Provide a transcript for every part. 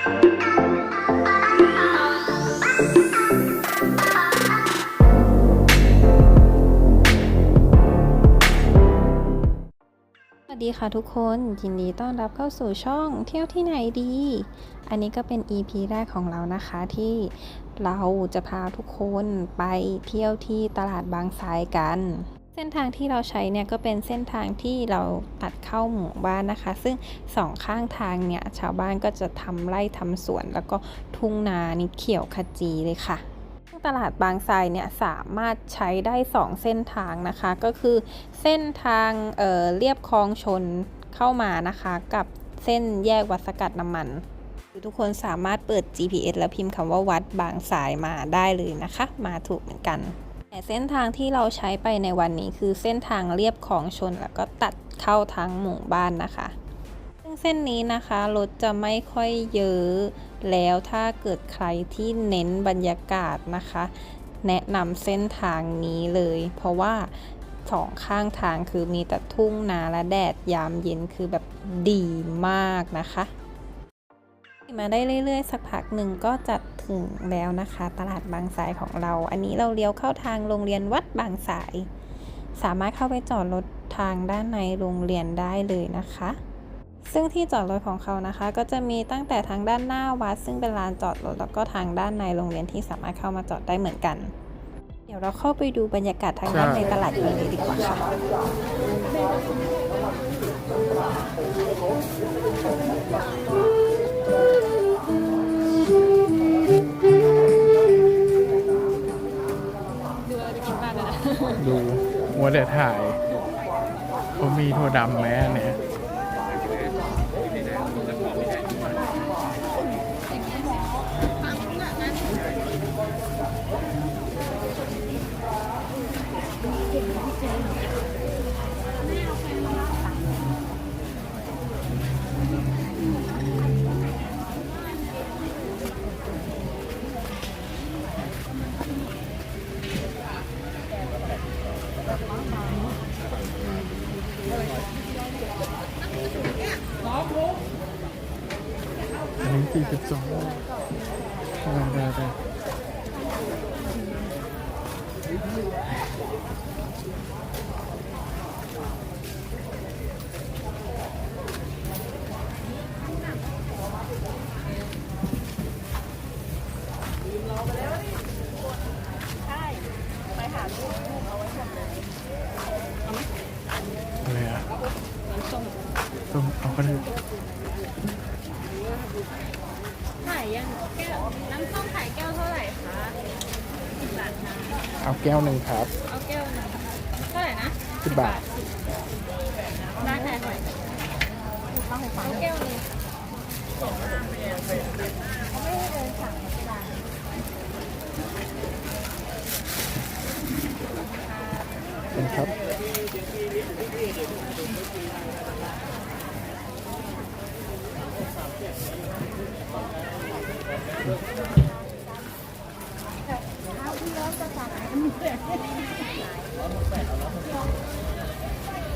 สวัสดีค่ะทุกคนยินดีต้อนรับเข้าสู่ช่องเที่ยวที่ไหนดี อันนี้ก็เป็น EP แรกของเรานะคะที่เราจะพาทุกคนไปเที่ยวที่ตลาดบางทรายกัน เส้นทางที่เราใช้เนี่ยก็เป็นเส้นทางที่เราตัดเข้าหมู่บ้านนะคะ ซึ่งสองข้างทางเนี่ยชาวบ้านก็จะทำไร่ทำสวน แล้วก็ทุ่งนานี่เขียวขจีเลยค่ะตลาดบางทรายเนี่ยสามารถใช้ได้ 2 เส้นทางนะคะ ก็คือเส้นทางเอ่อเรียบคลองชนเข้ามานะคะ กับเส้นแยกวัดสกัดน้ำมัน ทุกคนสามารถเปิด GPS แล้วพิมพ์คำว่าวัดบางทรายมาได้เลยนะคะ มาถูกเหมือนกัน แต่เส้นทางที่เราใช้ไปในวันนี้คือเส้นทางเรียบคลองชนแล้วก็ตัดเข้าทางหมู่บ้านนะคะ ซึ่งเส้นนี้นะคะรถจะไม่ค่อยเยอะ แล้วถ้าเกิดใครที่เน้นบรรยากาศนะคะ แนะนำเส้นทางนี้เลย เพราะว่าสองข้างทางคือมีแต่ทุ่งนาและแดดยามเย็นคือแบบดีมากนะคะ มาได้เรื่อยๆ สักพักหนึ่งก็จะถึงแล้วนะคะ ตลาดบางสายของเรา อันนี้เราเลี้ยวเข้าทางโรงเรียนวัดบางสาย สามารถเข้าไปจอดรถทางด้านในโรงเรียนได้เลยนะคะ ซึ่งที่จอดรถของเขานะคะ ก็จะมีตั้งแต่ทางด้านหน้าวัด ซึ่งเป็นลานจอดรถแล้วก็ทางด้านในโรงเรียนที่สามารถเข้ามาจอดได้เหมือนกัน เดี๋ยวเราเข้าไปดูบรรยากาศทางด้านในตลาดกันเลยดีกว่าค่ะ ดูมัวแต่ถ่ายเขามีถั่วดำไหมอันเนี่ย สี่สิบสองได้ได้ได้อะไรอะต้มเอาก็ได้ ขายยังแก้วน้ำส้มขายแก้วเท่าไหร่คะสิบบาทนะ เอาแก้วหนึ่งครับ เอาแก้วหนึงเท่าไหร่นะสิบบาทได้ไหนหน่อยเอาแก้วหนึงเป็นครับ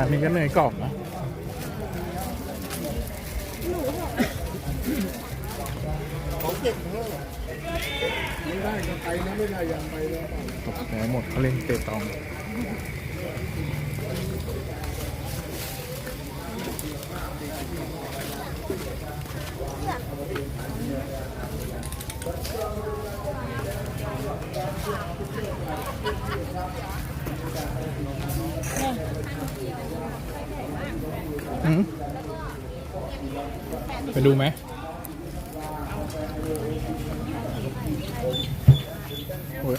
มีร้านนี้ก็เนยกรอบนะตกแหนหมดเขาเล่นเตะตอง ไปดูไหมโอ้ย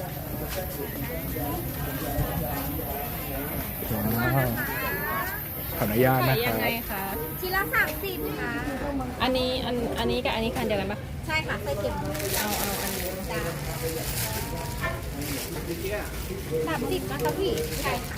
ว้าวขออนุญาตขานะยคยัรังบไงคะทีละสามสิบค่ะ อันนี้อันอันนี้กับอันนี้คันเดียวกันปะใช่ค่ะไส้เค็มเอาเอาอันนี้จ้าสามสิบนะคะพี่ใช่ค่ะ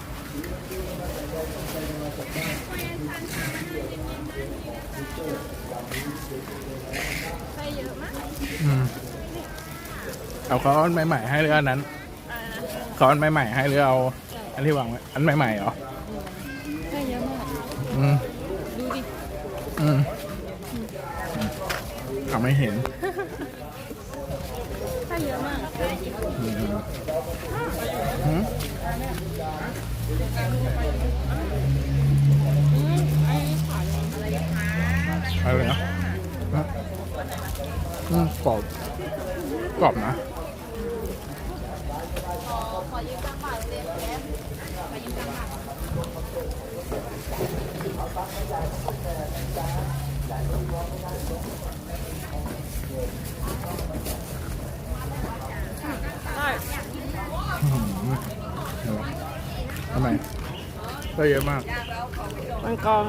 อบคุณค่ะไส้เยอะมากอืมเอาค้อนใหม่ๆให้หรืออันนั้นค้อนใหม่ๆให้หรือเอา อันที่วางไว้อันใหม่ๆเหรอไส้เยอะมากอืมดูดิอืมเอาไม่เห็นไส้เยอะมากอืมหืม อืมไอ้ขายอะไรอะไรนะฮะอืมกรอบกรอบนะ ได้ อืม ทำไมได้เยอะมากมันกอง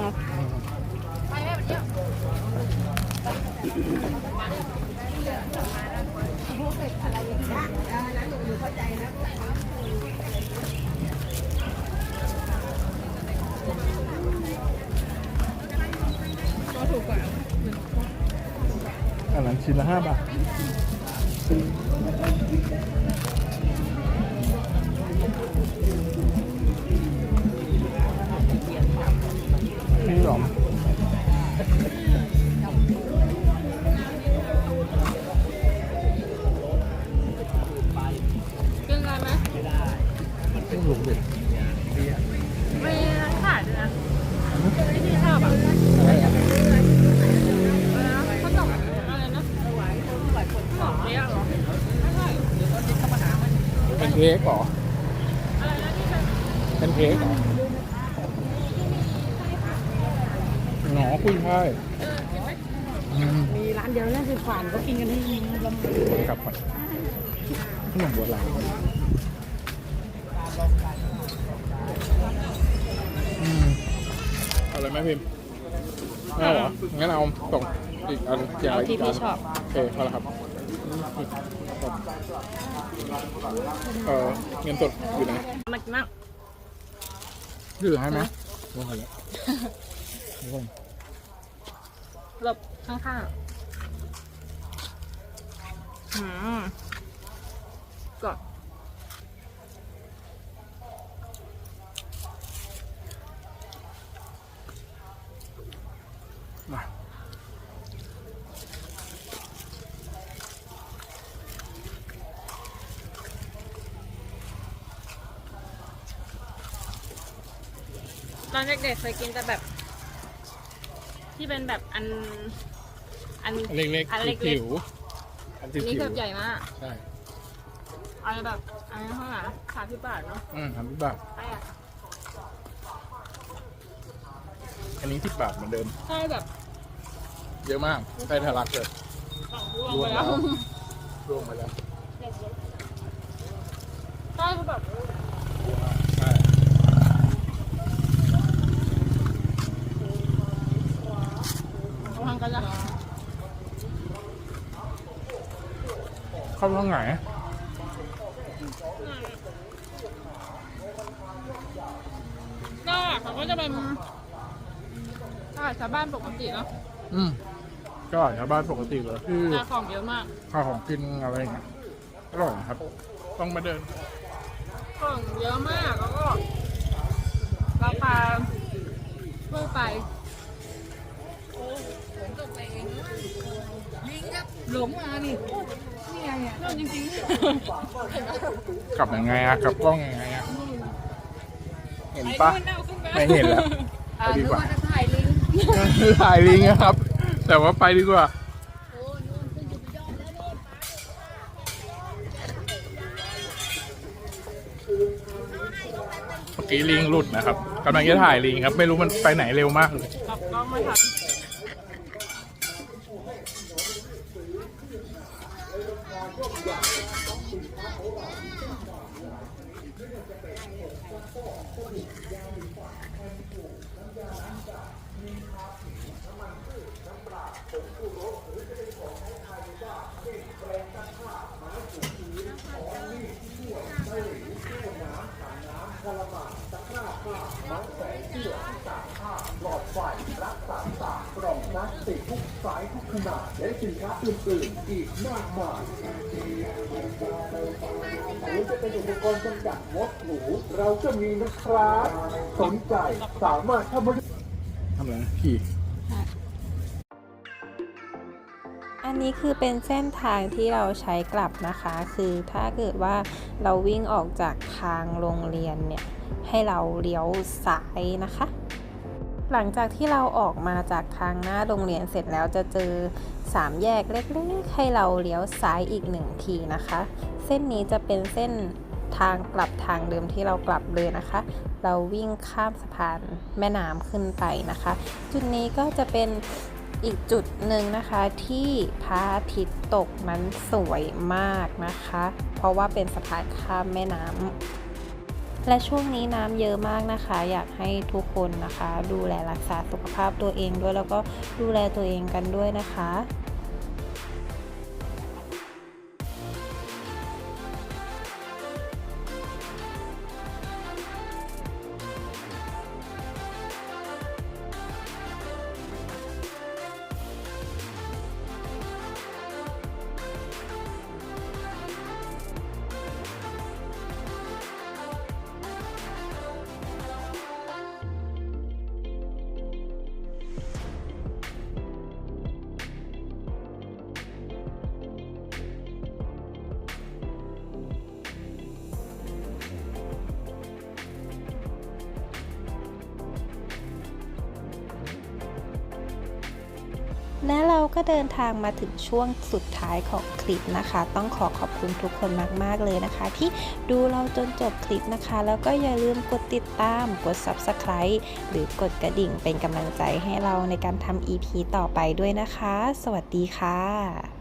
อันนั้นชิ้นละห้าบาท เป็นเค้กเหรออะไรนะที่เป็นเป็นเค้กเหรอหนอคุยใช่ายอืมมีร้านเดียวน่าจะฝันก็กินกันที่นี่ลำกลับก่อนขนมโบราณอืมเอาเลยไหมพิมพ์ไม่เอาเหรองั้นเอาส่งอีกอันอย่างเอาไรที่อีกอัพี่นชอบโอเคพอแล้วครับ เออเงินสดอยู่ไหนมากมากถือให้ไหมลงไปแล้วลงหลบข้างๆอืมกด อนเด็กๆเคยกินแต่แบบ ที่เป็นแบบอัน อันอันเล็กอันๆเล็กๆจิ๋วอันจิ๋อันนี้วแบบใหญ่มากใช่อันนี้แบบอันนี้เท่าไหร่นะสามสิบบาทเนาะอืมทำที่บาทใช่อะอันนี้สิบบาทเหมือนเดิม ใช่แบบเยอะมากไส้ทะลักเลย รวมไปแล้วรวมไปแล้ว ใช่คือแบบ ใช่ เอาทางกันละ เข้าทางไหนก็เขาก็จะเป็นตลาดชาวบ้านปกติเนาะอืมก็ชาวบ้านปกติเลยที่แต่ของเยอะมาก ข้าวของกินอะไรอย่างเงี้ยอร่อยนะครับ ต้องมาเดิน ของเยอะมากแล้วก็ราคาทั่วไปหลงมานี่นู่นจริง กลับยังไงอะกลับกล้องยังไงอะเห็นๆปะไอ้นู่นเอาขึ้นไปไม่เห็นแล้วไปดีกว่าจะถ่ายลิงถ่ายลิงอะครับ แต่ว่าไปดีกว่าเมื่อกี้ลิงหลุดนะครับกำลังจะถ่ายลิงครับ ไม่รู้มันไปไหนเร็วมากเลยกลับกล้องไม่ทัน หรือจะเป็นอุปกรณ์กำจัดมดหนูเราก็มีนะครับสนใจสามารถเข้ามาทำอะไรนะขี่ อันนี้คือเป็นเส้นทางที่เราใช้กลับนะคะ คือถ้าเกิดว่าเราวิ่งออกจากทางโรงเรียนเนี่ย ให้เราเลี้ยวซ้ายนะคะ หลังจากที่เราออกมาจากทางหน้าโรงเรียนเสร็จแล้วจะเจอสามแยกเล็กๆให้เราเลี้ยวซ้ายอีกหนึ่งทีนะคะ เส้นนี้จะเป็นเส้นทางกลับทางเดิมที่เรากลับเลยนะคะ เราวิ่งข้ามสะพานแม่น้ำขึ้นไปนะคะ จุดนี้ก็จะเป็นอีกจุดหนึ่งนะคะที่พระอาทิตย์ตกนั้นสวยมากนะคะ เพราะว่าเป็นสะพานข้ามแม่น้ำ และช่วงนี้น้ำเยอะมากนะคะ อยากให้ทุกคนนะคะ ดูแลรักษาสุขภาพตัวเองด้วยแล้วก็ดูแลตัวเองกันด้วยนะคะและ เราก็เดินทางมาถึงช่วงสุดท้ายของคลิปนะคะ ต้องขอขอบคุณทุกคนมาก ๆ เลยนะคะ ที่ดูเราจนจบคลิปนะคะ แล้วก็อย่าลืมกดติดตาม กด Subscribe หรือกดกระดิ่งเป็นกำลังใจให้เราในการทำ EP ต่อไปด้วยนะคะ สวัสดีค่ะ